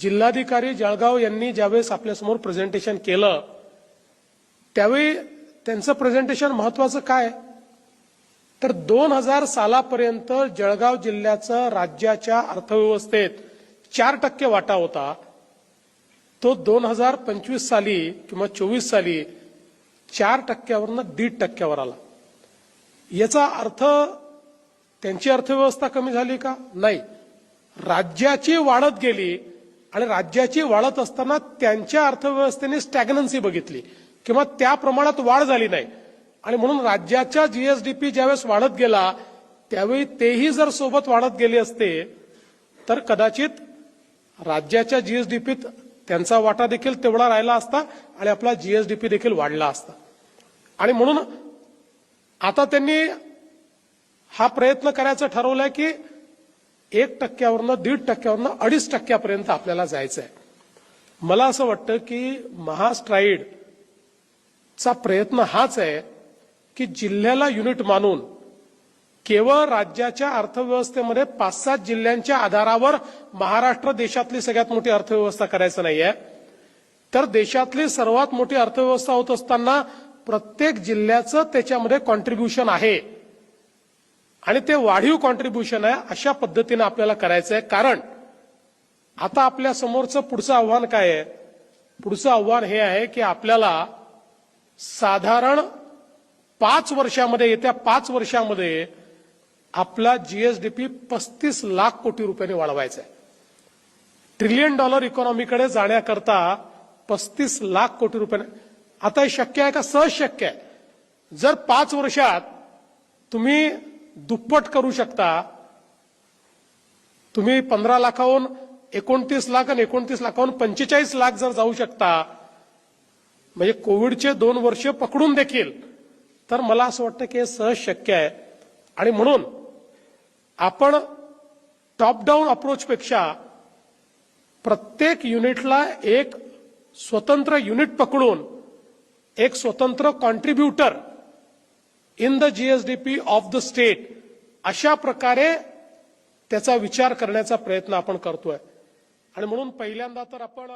जिल्हाधिकारी जळगाव यांनी ज्यावेळेस आपल्यासमोर प्रेझेंटेशन केलं त्यावेळी त्यांचं प्रेझेंटेशन महत्वाचं काय? तर दोन हजार सालापर्यंत जळगाव जिल्ह्याचं राज्याच्या अर्थव्यवस्थेत चार टक्के वाटा होता. तो दोन हजार पंचवीस साली किंवा चोवीस साली चार टक्क्यावरनं दीड टक्क्यावर आला. याचा अर्थ त्यांची अर्थव्यवस्था कमी झाली का? नाही. राज्याची वाढत गेली आणि राज्याची वाढत असताना त्यांच्या अर्थव्यवस्थेने स्टॅग्नन्सी बघितली. किंवा त्या प्रमाणात वाढ झाली नाही. आणि म्हणून राज्याच्या जीएसडीपी ज्यावेळेस वाढत गेला त्यावेळी तेही जर सोबत वाढत गेले असते तर कदाचित राज्याच्या जीएसडीपीत त्यांचा वाटा देखील तेवढा राहिला असता आणि आपला जीएसडीपी देखील वाढला असता. आणि म्हणून आता त्यांनी हा प्रयत्न करायचं ठरवलाय की एक टक्क्यावरनं दीड टक्क्यावरनं अडीच टक्क्यापर्यंत आपल्याला जायचं आहे मला असं वाटतं की महास्ट्राईड चा प्रयत्न हाच आहे की जिल्ह्याला युनिट मानून केवळ राज्याच्या अर्थव्यवस्थेमध्ये पाच सात जिल्ह्यांच्या आधारावर महाराष्ट्र देशातली सगळ्यात मोठी अर्थव्यवस्था करायचं नाहीये. तर देशातली सर्वात मोठी अर्थव्यवस्था होत असताना प्रत्येक जिल्ह्याचं त्याच्यामध्ये कॉन्ट्रीब्युशन आहे. आणि ते वाढीव कॉन्ट्रीब्युशन आहे अशा पद्धतीनं आपल्याला करायचं आहे कारण आता आपल्या समोरचं पुढचं आव्हान काय आहे? पुढचं आव्हान हे आहे की आपल्याला साधारण पाच वर्षामध्ये येत्या पाच वर्षामध्ये आपला जीएसडीपी पस्तीस लाख कोटी रुपयांनी वाढवायचा आहे ट्रिलियन डॉलर इकॉनॉमीकडे जाण्याकरता पस्तीस लाख कोटी रुपये आता हे शक्य आहे का? सहज शक्य आहे. जर पाच वर्षात तुम्ही दुप्पट करू शकता. तुम्ही पंधरा लाखाहून एकोणतीस लाख आणि एकोणतीस लाखाहून पंचेचाळीस लाख जर जाऊ शकता म्हणजे कोविडचे दोन वर्ष पकडून देखील तर मला असं वाटतं की हे सहज शक्य आहे. आणि म्हणून आपण टॉप डाऊन अप्रोचपेक्षा प्रत्येक युनिटला एक स्वतंत्र युनिट पकडून एक स्वतंत्र contributor in the GSDP of the state अशा प्रकारे त्याचा विचार करण्याचा प्रयत्न आपण करतोय. आणि म्हणून पहिल्यांदा तर आपण